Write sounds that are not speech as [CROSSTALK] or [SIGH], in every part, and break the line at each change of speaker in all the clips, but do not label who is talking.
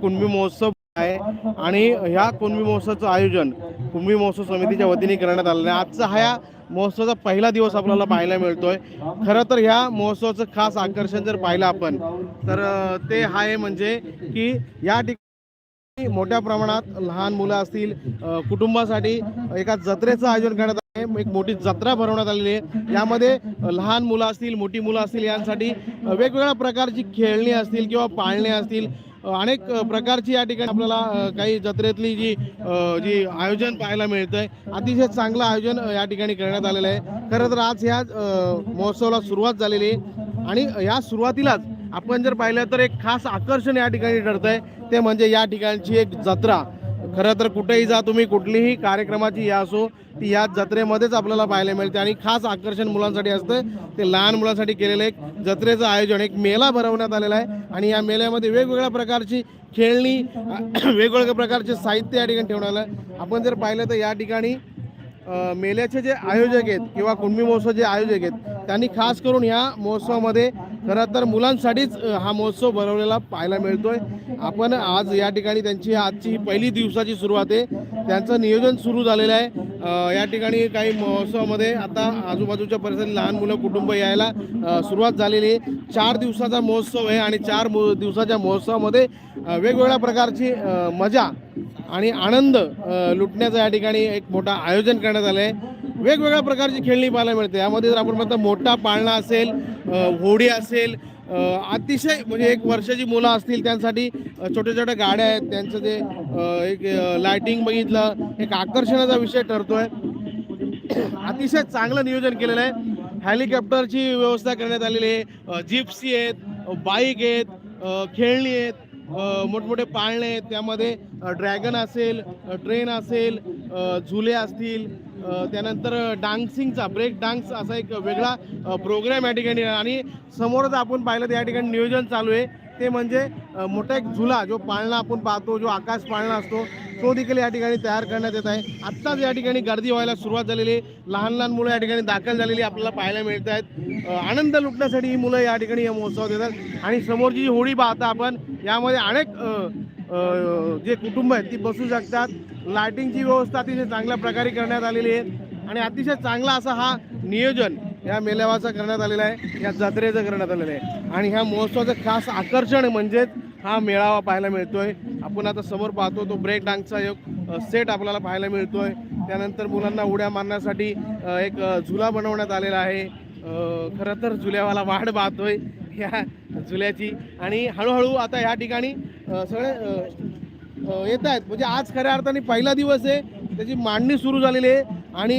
कुणबी महोत्सव आहे आणि ह्या कुणबी महोत्सवाचं आयोजन कुणबी महोत्सव समितीच्या वतीने करण्यात आलेलं आहे. आजचा हा या महोत्सवाचा पहिला दिवस आपल्याला पाहायला मिळतोय. खरं तर ह्या महोत्सवाचं खास आकर्षण जर पाहिलं आपण तर ते हा आहे म्हणजे की या ठिकाणी मोठ्या प्रमाणात लहान मुलं असतील कुटुंबासाठी एका जत्रेचं आयोजन करण्यात आहे. एक मोठी जत्रा भरवण्यात आलेली आहे. यामध्ये लहान मुलं असतील मोठी मुलं असतील यांसाठी वेगवेगळ्या प्रकारची खेळणी असतील किंवा पाळणे असतील. अनेक प्रकारची या ठिकाणी आपल्याला काही जत्रेतली जी जी आयोजन पाहायला मिळतंय अतिशय चांगलं आयोजन या ठिकाणी करण्यात आलेलं आहे. खरं तर आज ह्या महोत्सवाला सुरुवात झालेली आहे आणि या सुरुवातीलाच आपण जर पाहिलं तर एक खास आकर्षण या ठिकाणी ठरतंय ते म्हणजे या ठिकाणची एक जत्रा. खरं तर कुठेही जा तुम्ही कुठलीही कार्यक्रमाची या असो ती या जत्रेमध्येच आपल्याला पाहायला मिळते. आणि खास आकर्षण मुलांसाठी असतं ते लहान मुलांसाठी केलेलं एक जत्रेचं आयोजन एक मेला भरवण्यात आलेला आहे. आणि या मेळ्यामध्ये वेगवेगळ्या प्रकारची खेळणी [CLEARS THROAT] वेगवेगळ्या प्रकारचे साहित्य या ठिकाणी ठेवण्यात आलं. आहे आपण जर पाहिलं तर या ठिकाणी मेल्याचे जे आयोजक आहेत किंवा कुणबी महोत्सव जे आयोजक आहेत त्यांनी खास करून ह्या महोत्सवामध्ये खरं तर मुलांसाठीच हा महोत्सव भरवलेला पाहायला मिळतोय. आपण आज या ठिकाणी त्यांची आजची ही पहिली दिवसाची सुरुवात आहे. त्यांचं नियोजन सुरू झालेलं आहे. या ठिकाणी काही महोत्सवामध्ये आता आजूबाजूच्या परिसरात लहान मुलं कुटुंब यायला सुरुवात झालेली आहे. चार दिवसाचा महोत्सव आहे आणि चार दिवसाच्या महोत्सवामध्ये वेगवेगळ्या प्रकारची मजा आणि आनंद लुटण्याचं या ठिकाणी एक मोठा आयोजन करण्यात आलं आहे वेगवेगळ्या प्रकारची खेळणी पाहायला मिळते. यामध्ये जर आपण म्हणतो मोठा पाळणा असेल होडी असेल अतिशय म्हणजे एक वर्षाची मुलं असतील त्यांसाठी छोट्या छोट्या गाड्या आहेत त्यांचं जे एक लायटिंग बघितलं एक आकर्षणाचा विषय ठरतोय. अतिशय चांगलं नियोजन केलेलं आहे. हेलिकॉप्टरची व्यवस्था करण्यात आलेली आहे. जिप्सी आहेत बाईक आहेत खेळणी आहेत मोठमोठे पाळणे आहेत. त्यामध्ये ड्रॅगन असेल ट्रेन असेल झुले असतील त्यानंतर डान्सिंगचा ब्रेक डान्स असा एक वेगळा प्रोग्राम या ठिकाणी आणि समोरच आपण पाहिलं तर या ठिकाणी नियोजन चालू आहे. ते म्हणजे मोठा एक झुला जो पाळणा आपण पाहतो जो आकाश पाळणा असतो तो देखील या ठिकाणी तयार करण्यात येत आहे. आत्ताच या ठिकाणी गर्दी व्हायला सुरुवात झालेली आहे. लहान लहान मुलं या ठिकाणी दाखल झालेली आपल्याला पाहायला मिळत आहेत. आनंद लुटण्यासाठी ही मुलं या ठिकाणी या महोत्सवात येतात. आणि समोरची जी होळी पाहता आपण यामध्ये अनेक जे कुटुंब आहेत ती बसू शकतात. लायटिंगची व्यवस्था अतिशय चांगल्या प्रकारे करण्यात आलेली आहे. आणि अतिशय चांगला असा हा नियोजन या मेळाव्याचा करण्यात आलेला आहे. या जत्रेचं करण्यात आलेलं आहे. आणि ह्या महोत्सवाचं खास आकर्षण म्हणजेच हा मेळावा पाहायला मिळतोय. आपण आता समोर पाहतो तो ब्रेक डान्सचा एक सेट आपल्याला पाहायला मिळतोय. त्यानंतर मुलांना उड्या मारण्यासाठी एक झुला बनवण्यात आलेला आहे. खरं तर झुल्यावाला वाढ पाहतोय ह्या झुल्याची. आणि हळूहळू आता ह्या ठिकाणी सगळे येत आहेत. म्हणजे आज खऱ्या अर्थाने पहिला दिवस आहे. त्याची मांडणी सुरू झालेली आहे. आणि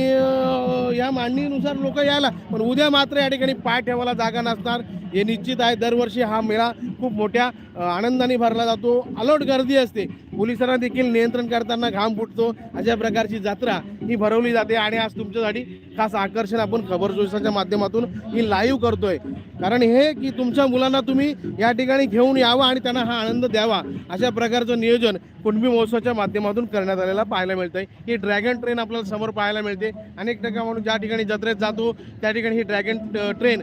या मांडणीनुसार लोक यायला. पण उद्या मात्र या ठिकाणी पाय ठेवायला जागा नसणार. हे निश्चित आहे. दरवर्षी हा मेळा खूप मोठ्या आनंदाने भरला जातो. अलोट गर्दी असते. पोलिसांना देखील नियंत्रण करताना घाम फुटतो. अशा प्रकारची जत्रा ही भरवली जाते आणि आज तुमच्यासाठी खास आकर्षण आपण खबर चोवीसाच्या माध्यमातून ही लाईव्ह करतोय. कारण हे की तुमच्या मुलांना तुम्ही या ठिकाणी घेऊन यावं आणि त्यांना हा आनंद द्यावा अशा प्रकारचं नियोजन कुणबी महोत्सवाच्या माध्यमातून करण्यात आलेला पाहायला मिळतंय. ही ड्रॅगन ट्रेन आपल्याला समोर पाहायला मिळते. अनेक टक्का म्हणून ज्या ठिकाणी जत्रेत जातो त्या ठिकाणी ही ड्रॅगन ट्रेन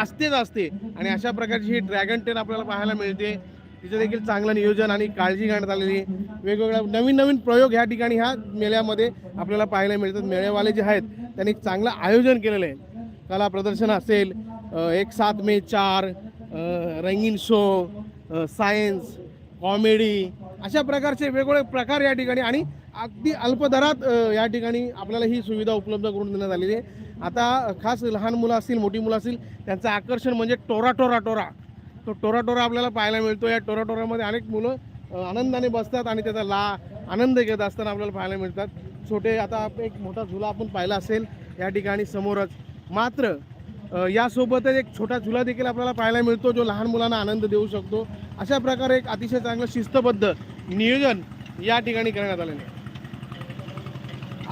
असतेच असते. आणि अशा प्रकारची ही ड्रॅगन ट्रेन आपल्याला पाहायला मिळते. तिचं देखील चांगलं नियोजन आणि काळजी घेण्यात आलेली आहे. वेगवेगळ्या नवीन नवीन प्रयोग ह्या ठिकाणी ह्या मेळ्यामध्ये आपल्याला पाहायला मिळतात. मेळ्यावाले जे आहेत त्यांनी चांगलं आयोजन केलेलं आहे. कला प्रदर्शन असेल एक सात मे चार रंगीन शो सायन्स कॉमेडी अशा प्रकारचे वेगवेगळे प्रकार या ठिकाणी आणि अगदी अल्पदरात या ठिकाणी आपल्याला ही सुविधा उपलब्ध करून देण्यात आलेली आहे. आता खास लहान मुलं असतील मोठी मुलं असतील त्यांचं आकर्षण म्हणजे टोरा टोरा टोरा. तो टोराटोरा आपल्याला पाहायला मिळतो. या टोराटोरामध्ये अनेक मुलं आनंदाने बसतात आणि त्याचा ला आनंद घेत असताना आपल्याला पाहायला मिळतात. छोटे आता एक मोठा झुला आपण पाहिला असेल या ठिकाणी समोरच. मात्र यासोबतच एक छोटा झुला देखील आपल्याला पाहायला मिळतो जो लहान मुलांना आनंद देऊ शकतो. अशा प्रकारे एक अतिशय चांगलं शिस्तबद्ध नियोजन या ठिकाणी करण्यात आलेलं आहे.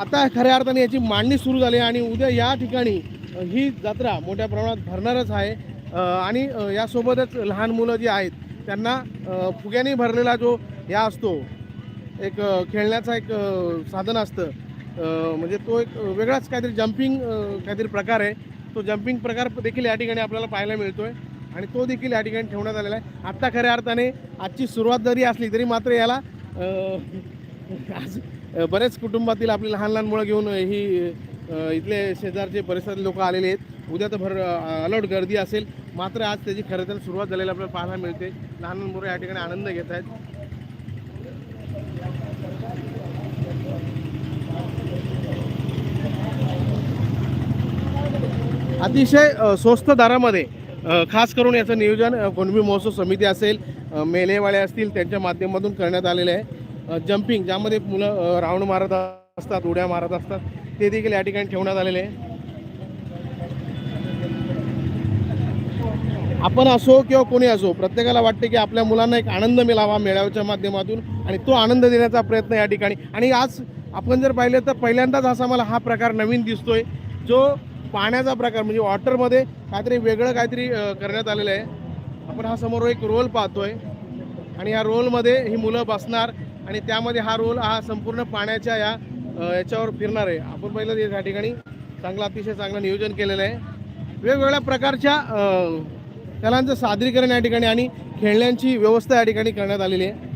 आता खऱ्या अर्थाने याची मांडणी सुरू झाली आहे आणि उद्या या ठिकाणी ही जत्रा मोठ्या प्रमाणात भरणारच आहे. आणि यासोबतच लहान मुलं जी आहेत त्यांना फुग्याने भरलेला जो या असतो एक खेळण्याचा एक साधन असतं. म्हणजे तो एक वेगळाच काहीतरी जम्पिंग काहीतरी प्रकार आहे. तो जम्पिंग प्रकार देखील या ठिकाणी आपल्याला पाहायला मिळतो आहे आणि तो देखील या ठिकाणी ठेवण्यात आलेला आहे. आत्ता खऱ्या अर्थाने आजची सुरुवात जरी असली तरी मात्र याला [LAUGHS] आज बरेच कुटुंबातील आपली लहान लहान मुलं घेऊन ही इथले शेजारचे परिसरातील लोक आलेले आहेत. उद्या तर भर अलर्ट गर्दी असेल. मात्र आज त्याची खरं तर सुरुवात झालेली आपल्याला पाहायला मिळते. लहान मुलं या ठिकाणी आनंद घेत आहेत. अतिशय स्वस्त दरामध्ये खास करून याचं नियोजन कुणबी महोत्सव समिती असेल मेलेवाले असतील त्यांच्या माध्यमातून करण्यात आलेलं आहे. जम्पिंग ज्यामध्ये मुलं राऊंड मारत असतात उड्या मारत असतात ते देखील या ठिकाणी ठेवण्यात आलेले आहे. आपण असो किंवा कोणी असो प्रत्येकाला वाटते की आपल्या मुलांना एक आनंद मिळावा मेळाव्याच्या माध्यमातून आणि तो आनंद देण्याचा प्रयत्न या ठिकाणी. आणि आज आपण जर पाहिलं तर पहिल्यांदाच असा मला हा प्रकार नवीन दिसतोय जो पाण्याचा प्रकार म्हणजे वॉटरमध्ये काहीतरी वेगळं काहीतरी करण्यात आलेलं आहे. आपण हा समोर एक रोल पाहतोय आणि या रोलमध्ये ही मुलं बसणार आणि त्यामध्ये हा रोल हा संपूर्ण पाण्याच्या या याच्यावर फिरणार आहे. आपण पहिलं या ठिकाणी. चांगलं अतिशय चांगलं नियोजन केलेलं आहे. वेगवेगळ्या प्रकारच्या कलांचं सादरीकरण या ठिकाणी आणि खेळण्यांची व्यवस्था या ठिकाणी करण्यात आलेली आहे.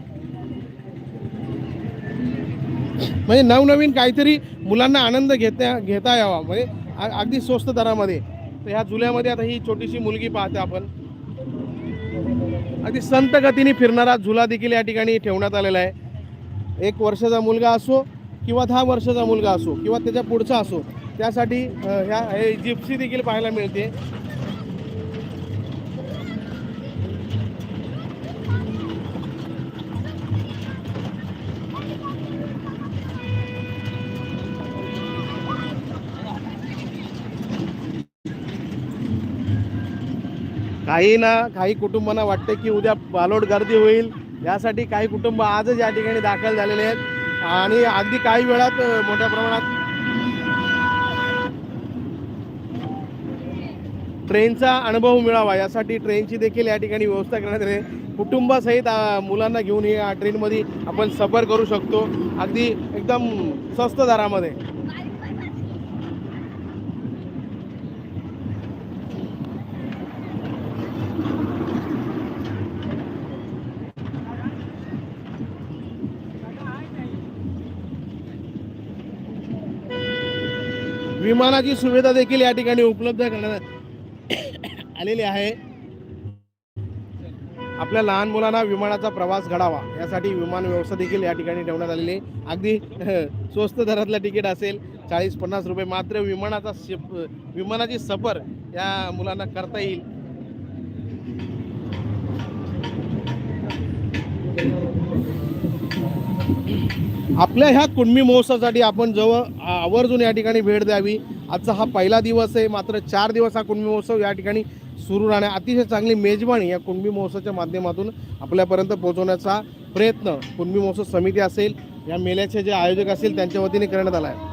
म्हणजे नवनवीन काहीतरी मुलांना आनंद घेता घेता यावा. म्हणजे अगदी स्वस्त दरामध्ये. तर ह्या जुल्यामध्ये आता ही छोटीशी मुलगी पाहते आपण. अगदी संत गतीने फिरणारा झुला देखील या ठिकाणी ठेवण्यात आलेला आहे. एक वर्षाचा मुलगा असो किंवा दहा वर्षाचा मुलगा असो किंवा त्याच्या पुढचा असो त्यासाठी ह्या हे जिप्सी देखील पाहायला मिळते. काही ना काही कुटुंबांना वाटतं की उद्या बालोड गर्दी होईल. यासाठी काही कुटुंब आजच या ठिकाणी दाखल झालेले आहेत. आणि अगदी काही वेळात मोठ्या प्रमाणात ट्रेनचा अनुभव मिळावा. यासाठी ट्रेनची देखील या ठिकाणी व्यवस्था करण्यात आली कुटुंबासहित मुलांना घेऊन या ट्रेनमध्ये आपण सफर करू शकतो. अगदी एकदम स्वस्त दरामध्ये. विमानाची सुविधा देखील या ठिकाणी उपलब्ध करण्यात आलेली आहे. आपल्या लहान मुलांना विमानाचा प्रवास घडावा यासाठी विमान व्यवस्था देखील या ठिकाणी ठेवण्यात आलेली आहे. अगदी स्वस्त दरातलं तिकीट असेल चाळीस पन्नास रुपये मात्र विमानाचा शिप विमानाची सफर या मुलांना करता येईल. आपल्या ह्या कुणबी महोत्सवासाठी आपण जवळ आवर्जून या ठिकाणी भेट द्यावी. आजचा हा पहिला दिवस आहे. मात्र चार दिवस हा कुणबी महोत्सव या ठिकाणी सुरू राहणे अतिशय चांगली मेजवानी या कुणबी महोत्सवाच्या माध्यमातून आपल्यापर्यंत पोहोचवण्याचा प्रयत्न कुणबी महोत्सव समिती असेल या मेल्याचे जे आयोजक असेल त्यांच्या वतीने करण्यात आला आहे.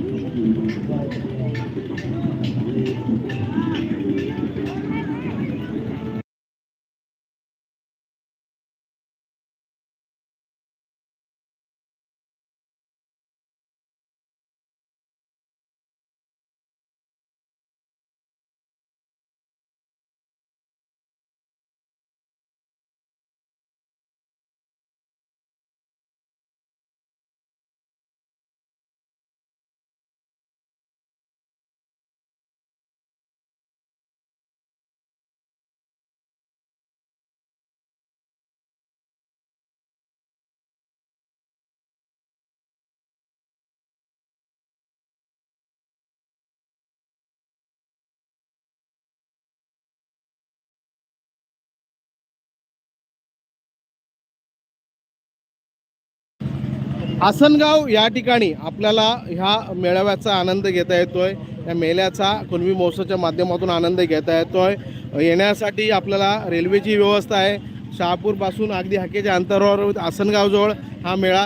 आसनगाव या ठिकाणी आपल्याला ह्या मेळाव्याचा आनंद घेता येतोय. या मेळ्याचा कुणबी महोत्सवाच्या माध्यमातून आनंद घेता येतोय. येण्यासाठी आपल्याला रेल्वेची व्यवस्था आहे. शहापूरपासून अगदी हाकेच्या अंतरावर आसनगावजवळ हा मेळा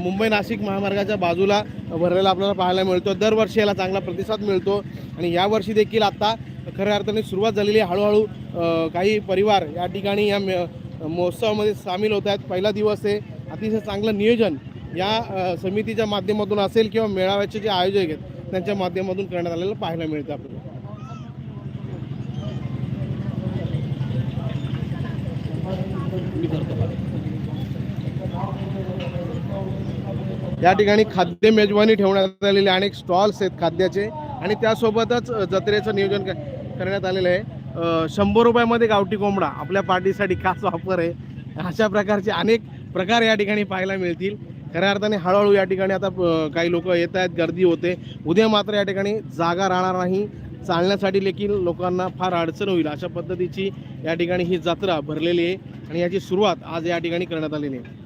मुंबई नाशिक महामार्गाच्या बाजूला भरलेला आपल्याला पाहायला मिळतो. दरवर्षी याला चांगला प्रतिसाद मिळतो आणि यावर्षी देखील आत्ता खऱ्या अर्थाने सुरुवात झालेली हळूहळू काही परिवार या ठिकाणी या मे महोत्सवामध्ये सामील होत आहेत. पहिला दिवस आहे. अतिशय चांगलं नियोजन या समितीच्या माध्यमातून असेल किंवा मेळाव्याचे जे आयोजक आहेत त्यांच्या माध्यमातून करण्यात आलेलं पाहायला मिळतं आपल्याला. या ठिकाणी खाद्य मेजवानी ठेवण्यात आलेले अनेक स्टॉल्स आहेत खाद्याचे आणि त्यासोबतच जत्रेचं नियोजन करण्यात आलेलं आहे. शंभर रुपयामध्ये गावठी कोंबडा आपल्या पार्टीसाठी खास ऑफर आहे. अशा प्रकारचे अनेक प्रकार या ठिकाणी पाहायला मिळतील. खऱ्या अर्थाने हळूहळू या ठिकाणी आता काही लोक येत आहेत गर्दी होते. उद्या मात्र या ठिकाणी जागा राहणार नाही. चालण्यासाठी देखील लोकांना फार अडचण होईल. अशा पद्धतीची या ठिकाणी ही जत्रा भरलेली आहे आणि याची सुरुवात आज या ठिकाणी करण्यात आलेली आहे.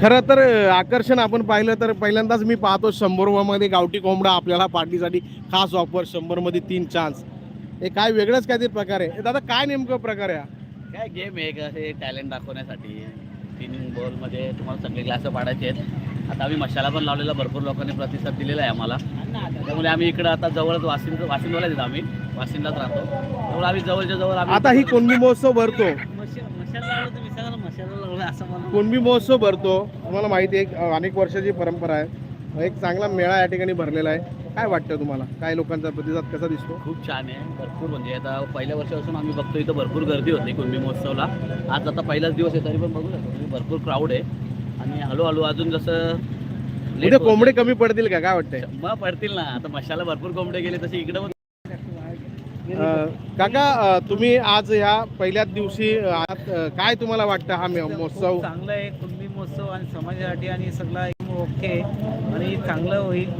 खरं तर आकर्षण आपण पाहिलं तर पहिल्यांदाच मी पाहतो शंभर रुपयामध्ये गावठी कोंबडा आपल्याला पार्टीसाठी खास ऑफर शंभरमध्ये तीन चान्स हे काय वेगळंच काहीतरी प्रकार आहे. दादा काय नेमकं प्रकार आहे?
काय गेम आहे का? हे टॅलेंट दाखवण्यासाठी. तीन बॉलमध्ये तुम्हाला सगळे ग्लास पाडायचे आहेत. आता आम्ही मशाला पण लावलेला भरपूर लोकांनी प्रतिसाद दिलेला आहे आम्हाला. त्यामुळे आम्ही इकडं आता जवळच वाशिंद वाशिंदवाला आहेत आम्ही. वाशिंदाच राहतो. त्यामुळे आम्ही जवळच्या जवळ
आता ही कुणबी महोत्सव भरतो.
मशाला
कुणबी महोत्सव भरतो. तुम्हाला माहिती आहे अनेक वर्षाची परंपरा आहे. एक चांगला मेळा या ठिकाणी भरलेला आहे. काय वाटतं तुम्हाला? काय लोकांचा प्रतिसाद कसा दिसतो?
खूप छान आहे भरपूर. म्हणजे आता पहिल्या वर्षापासून आम्ही बघतो इथं भरपूर गर्दी होती कुणबी महोत्सवला. आज आता पहिलाच दिवस आहे तरी पण बघू शकतो. तुम्ही भरपूर क्राऊड आहे. आणि हळूहळू अजून जसं
कोंबडे कमी पडतील का? काय वाटतंय?
मग पडतील ना. आता मशाला भरपूर कोंबडे गेले तसे इकडे
काका तुम्ही आज ह्या पहिल्याच दिवशी काय तुम्हाला वाटतं हा महोत्सव?
चांगलं आहे कुणबी महोत्सव आणि समाजासाठी आणि सगळं ओके. आणि चांगलं होईल.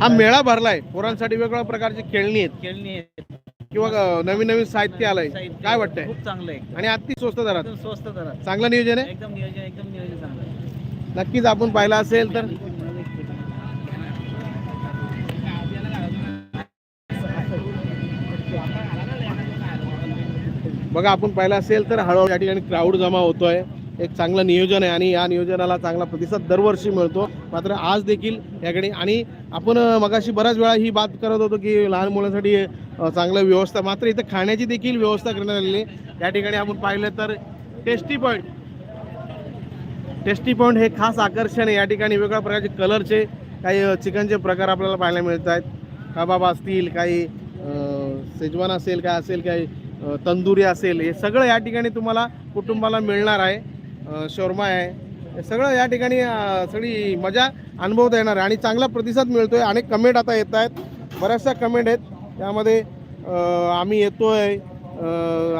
हा मेळा भरलाय. पोरांसाठी वेगवेगळ्या प्रकारची खेळणी आहेत.
खेळणी आहे.
किंवा नवीन नवीन साहित्य आलंय. काय वाटतंय?
खूप चांगलं आहे.
आणि अति स्वस्त दरात.
स्वस्त दरात.
चांगलं नियोजन आहे?
एकदम नियोजन एकदम नियोजन चांगलं आहे.
नक्कीच आपण पाहिलं असेल तर बघा आपण पाहिलं असेल तर हळूहळू या ठिकाणी क्राऊड जमा होतोय. एक चांगलं नियोजन आहे आणि या नियोजनाला चांगला प्रतिसाद दरवर्षी मिळतो. मात्र आज देखील याकडे आणि आपण मगाशी बऱ्याच वेळा ही बात करत होतो की लहान मुलांसाठी चांगलं व्यवस्था मात्र इथं खाण्याची देखील व्यवस्था करण्यात आलेली आहे. या ठिकाणी आपण पाहिलं तर टेस्टी पॉईंट टेस्टी पॉईंट हे खास आकर्षण आहे. या ठिकाणी वेगळ्या प्रकारचे कलरचे काही चिकनचे प्रकार आपल्याला पाहायला मिळत आहेत कबाब असतील काही सेजवान असेल काय असेल काही तंदुरी असेल हे सगळं या ठिकाणी तुम्हाला कुटुंबाला मिळणार आहे. शोरमा आहे. हे सगळं या ठिकाणी सगळी मजा अनुभवता येणार आहे आणि चांगला प्रतिसाद मिळतो आहे अनेक कमेंट आता येत आहेत. बऱ्याचशा कमेंट आहेत. त्यामध्ये आम्ही येतो आहे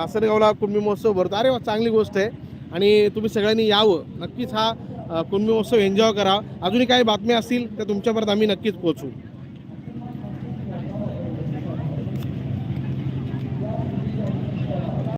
आसनगावला कुंभी महोत्सव भरतो. अरे वा चांगली गोष्ट आहे. आणि तुम्ही सगळ्यांनी यावं. नक्कीच हा अ, कुंभी महोत्सव एन्जॉय करा अजूनही काही बातम्या असतील त्या तुमच्यापर्यंत आम्ही नक्कीच पोचू